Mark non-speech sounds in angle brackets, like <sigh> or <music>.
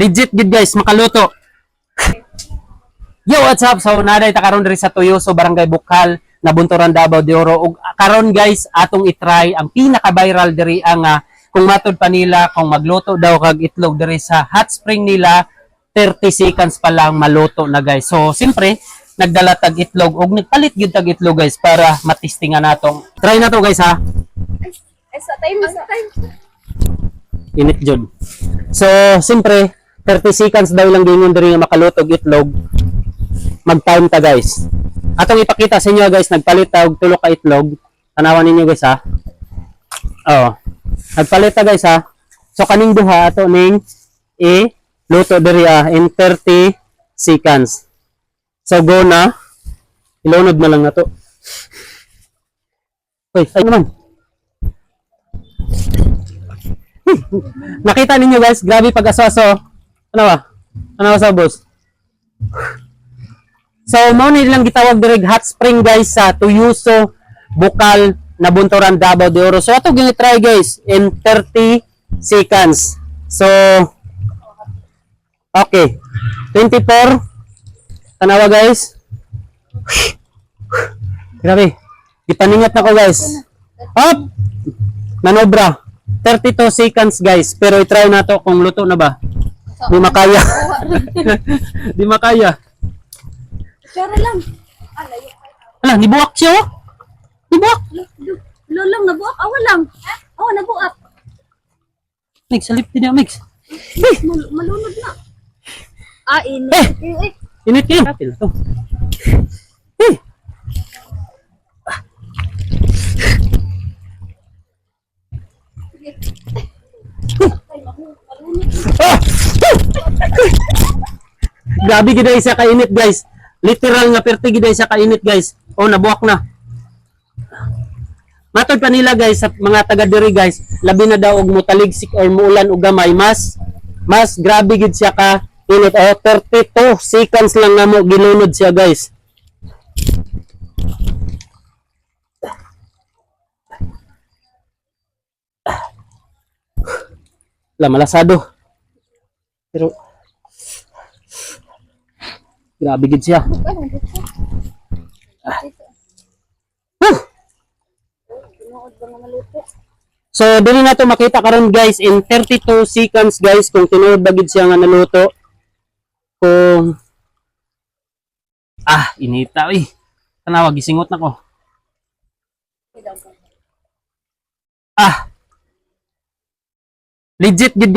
Legit gid guys, makaluto. Yo, what's up? So, naday ta karon diri sa Tuyoso, Barangay Bukal, Nabunturan, Davao de Oro. Ug karon guys, atong itry ang pinaka-viral diri ang ah, kung matod pa nila kung magluto daw kag itlog diri sa hot spring nila 30 seconds pa lang maluto na guys. So, siyempre, nagdala tag itlog ug nagpalit gyud tag itlog guys para matistingan natong. Try na to guys ha. Eh, sa time, sa time. Init jud. So, siyempre, 30 seconds daw lang gingon diri nga makalutog itlog. Mag-time ta guys. Atong ipakita sa inyo guys, nagpalit ta og tulo ka itlog. Tanawan ninyo guys ha. Oh. Nagpalit ta guys ha. So kaning duha ato ning i luto diri ah in 30 seconds. So go na. Ilunod na lang na to. Uy, ay naman. Nakita ninyo guys, grabe pag-aswaso. Ano ba? Ano ba sa boss? So, mo ni lang gitawag direg hot spring guys sa Tuyuso, Bukal, Nabunturan, Davao de Oro. So, ato gini-try guys in 30 seconds. So, okay. 24. Tanawa guys. Grabe. Ipaningat na ko guys. Up! Manobra. 32 seconds guys. Pero i-try na to kung luto na ba. <laughs> Di makaya. Di makaya. Tsara lang. Layo. Ala, nibuwak siya oh. Nibuwak. Lo lang, nabuak. Awa lang. Awa, nabuak. Mix, salip din niya, mix. Mal malunod na. Ah, ini. Eh! Eh, eh. Init kayo. Kapil. Eh. Ah! Grabe gid sa kainit guys. Literal nga perti gid sa kainit guys. Oh, nabuwak na. Matod pa nila guys sa mga taga diri guys, labi na daw og mutaligsik or muulan og gamay mas mas grabe gid siya ka init. Oh, 32 seconds lang na mo ginunod siya guys. La malasado. Pero grabe gid siya. So, dili na to makita karon guys in 32 seconds guys kung tinuod ba siya nga naluto. Kung Ah, inita uy. Tanawa gisingot na ko. Ah. Legit gid